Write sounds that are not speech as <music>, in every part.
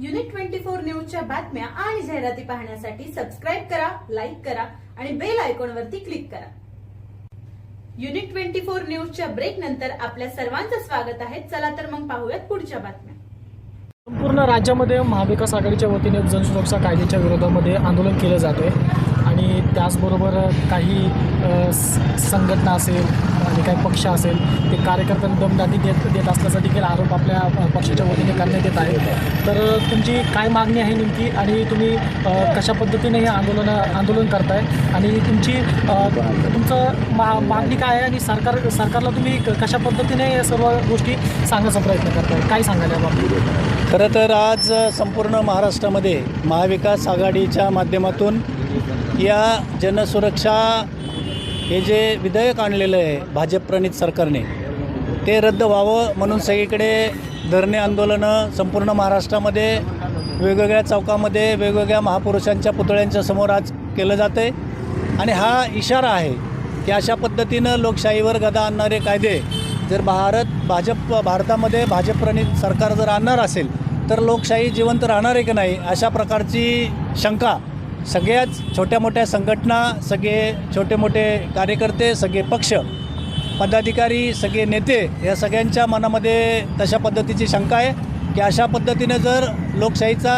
Unit twenty four न्यूजच्या बातम्या आणि जाहिराती पाहण्यासाठी सबस्क्राईब करा लाईक करा आणि बेल आयकॉन वरती क्लिक करा. युनिट ट्वेंटी फोर न्यूजच्या ब्रेक नंतर आपल्या सर्वांचं स्वागत आहे. चला तर मग पाहूयात पुढच्या बातम्या. संपूर्ण राज्यामध्ये महाविकास आघाडीच्या वतीने जनसुरक्षा कायद्याच्या विरोधामध्ये आंदोलन केलं जात आहे आणि त्याचबरोबर काही संघटना असेल आणि काही पक्ष असेल ते कार्यकर्त्यांना दमदाटी देत देत असल्याचा देखील आरोप आपल्या पक्षाच्या करण्यात येत आहे तर तुमची काय मागणी आहे नेमकी? आणि तुम्ही कशा पद्धतीने हे आंदोलन आंदोलन करताय? आणि तुमची तुमचं मा मागणी काय आहे? आणि सरकार सरकारला तुम्ही क- कशा पद्धतीने या सर्व गोष्टी सांगायचा प्रयत्न करताय? काय सांगायला या बाबतीत? खरं तर आज संपूर्ण महाराष्ट्रामध्ये महाविकास आघाडीच्या माध्यमातून या जनसुरक्षा हे जे विधेयक आणलेलं आहे भाजप प्रणित सरकारने ते रद्द व्हावं म्हणून सगळीकडे धरणे आंदोलनं संपूर्ण महाराष्ट्रामध्ये वेगवेगळ्या चौकामध्ये वेगवेगळ्या महापुरुषांच्या पुतळ्यांच्या समोर आज केलं जातं आहे आणि हा इशारा आहे की अशा पद्धतीनं लोकशाहीवर गदा आणणारे कायदे जर भारत भाजप भारतामध्ये भाजपप्रणित सरकार जर आणणार असेल तर लोकशाही जिवंत राहणार आहे की नाही अशा प्रकारची शंका सगळ्याच छोट्या मोठ्या संघटना सगळे छोटे मोठे कार्यकर्ते सगळे पक्ष पदाधिकारी सगळे नेते या सगळ्यांच्या मनामध्ये तशा पद्धतीची शंका आहे की अशा पद्धतीने जर लोकशाहीचा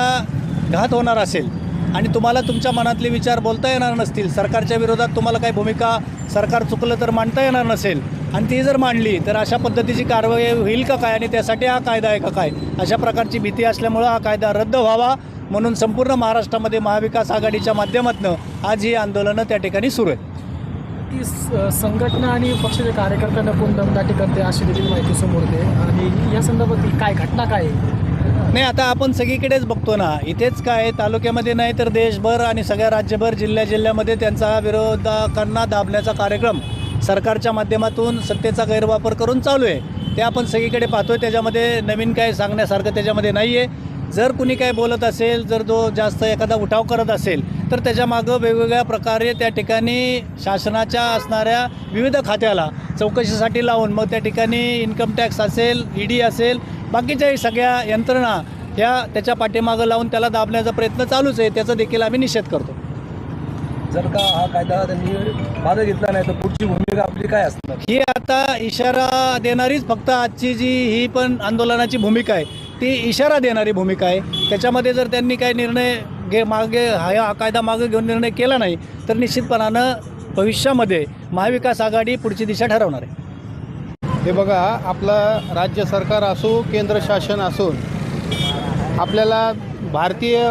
घात होणार असेल आणि तुम्हाला तुमच्या मनातले विचार बोलता येणार नसतील सरकारच्या विरोधात तुम्हाला काही भूमिका सरकार चुकलं तर मांडता येणार नसेल आणि ती जर मांडली तर अशा पद्धतीची कारवाई होईल का काय आणि त्यासाठी हा कायदा आहे का काय? अशा प्रकारची भीती असल्यामुळं हा कायदा रद्द व्हावा म्हणून संपूर्ण महाराष्ट्रामध्ये महाविकास आघाडीच्या माध्यमातून आज ही आंदोलनं त्या ठिकाणी सुरू आहेत. ती स- संघटना आणि पक्षाच्या कार्यकर्त्यांना कोण दमदाटी करते अशी देखील माहिती समोर येते. आणि या संदर्भातील काय घटना काय आहे? नाही आता आपण सगळीकडेच बघतो ना इथेच काय तालुक्यामध्ये नाही तर देशभर आणि सगळ्या राज्यभर जिल्ह्या जिल्ह्यामध्ये त्यांचा विरोधकांना दाबण्याचा कार्यक्रम सरकारच्या माध्यमातून सत्तेचा गैरवापर करून चालू आहे. ते आपण सगळीकडे पाहतोय त्याच्यामध्ये नवीन काय सांगण्यासारखं त्याच्यामध्ये नाही आहे जर कुणी काय बोलत असेल जर जो जास्त एखादा उठाव करत असेल तर त्याच्यामागं वेगवेगळ्या प्रकारे त्या ठिकाणी शासनाच्या असणाऱ्या विविध खात्याला चौकशीसाठी लावून मग त्या ठिकाणी इन्कम टॅक्स असेल ई डी असेल बाकीच्याही सगळ्या यंत्रणा ह्या त्याच्या पाठीमागं लावून त्याला दाबण्याचा प्रयत्न चालूच आहे. त्याचा देखील आम्ही निषेध करतो. जर का हा कायदा त्यांनी मागे घेतला नाही तर पुढची भूमिका आपली काय असणार? ही आता इशारा देणारीच फक्त आजची जी ही पण आंदोलनाची भूमिका आहे ती इशारा देणारी भूमिका आहे. त्याच्यामध्ये जर त्यांनी काही निर्णय गे मागे हा हा कायदा मागे घेऊन निर्णय केला नाही तर निश्चितपणानं भविष्यामध्ये महाविकास आघाडी पुढची दिशा ठरवणार आहे. हे बघा आपलं राज्य सरकार असो केंद्र शासन असो आपल्याला भारतीय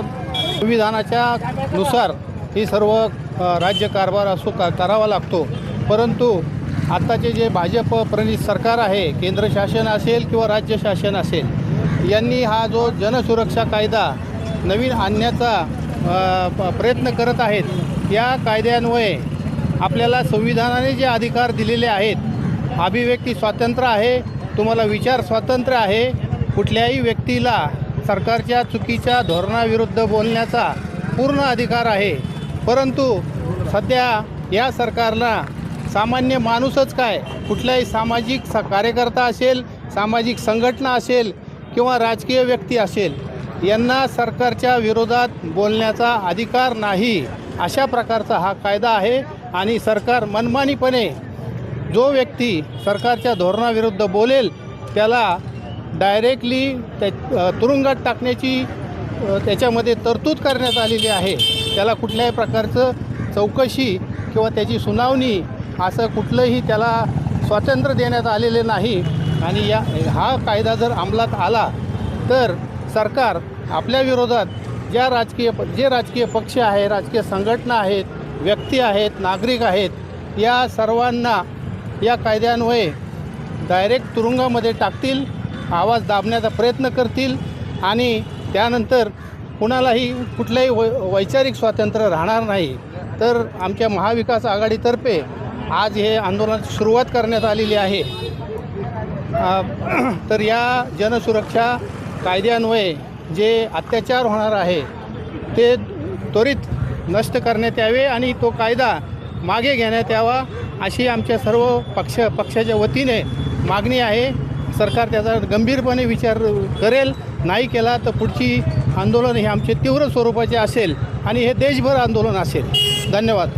संविधानाच्या नुसार ही सर्व राज्य राज्यकारभार असो का करावा लागतो. परंतु आत्ताचे जे भाजप प्रणित सरकार आहे केंद्र शासन असेल किंवा राज्य शासन असेल यांनी हा जो जनसुरक्षा कायदा नवीन आणण्याचा प- प्रयत्न करत आहेत. या कायद्यान्वये आपल्याला संविधानाने जे अधिकार दिलेले आहेत अभिव्यक्ती स्वातंत्र्य आहे तुम्हाला विचार स्वातंत्र्य आहे कुठल्याही व्यक्तीला सरकारच्या चुकीच्या धोरणाविरुद्ध बोलण्याचा पूर्ण अधिकार आहे. परंतु सध्या या सरकारला सामान्य माणूसच काय? कुठलाही सामाजिक स कार्यकर्ता असेल सामाजिक संघटना असेल किंवा राजकीय व्यक्ती असेल यांना सरकारच्या विरोधात बोलण्याचा अधिकार नाही अशा प्रकारचा हा कायदा आहे आणि सरकार मनमानीपणे जो व्यक्ती सरकारच्या धोरणाविरुद्ध बोलेल त्याला डायरेक्टली त्या तुरुंगात टाकण्याची त्याच्यामध्ये तरतूद करण्यात आलेली आहे. त्याला कुठल्याही प्रकारचं चौकशी किंवा त्याची सुनावणी असं कुठलंही त्याला स्वातंत्र्य देण्यात आलेले नाही. आणि या हा कायदा जर अंमलात आला तर सरकार आपल्या विरोधात ज्या राजकीय प जे राजकीय पक्ष आहे राजकीय संघटना आहेत व्यक्ती आहेत नागरिक आहेत या सर्वांना या कायद्यान्वये डायरेक्ट तुरुंगामध्ये टाकतील आवाज दाबण्याचा प्रयत्न करतील आणि त्यानंतर कुणालाही कुठलंही वै वैचारिक स्वातंत्र्य राहणार नाही. तर आमच्या महाविकास आघाडीतर्फे आज हे आंदोलनाची सुरुवात करण्यात आलेली आहे. <clears throat> तर या जनसुरक्षा कायद्यान्वये जे अत्याचार होणार आहे ते त्वरित नष्ट करण्यात यावे आणि तो कायदा मागे घेण्यात यावा अशी आमच्या सर्व पक्ष पक्षाच्या वतीने मागणी आहे. सरकार त्याचा गंभीरपणे विचार करेल नाही केला तर पुढची आंदोलन हे आमचे तीव्र स्वरूपाचे असेल आणि हे देशभर आंदोलन असेल. धन्यवाद.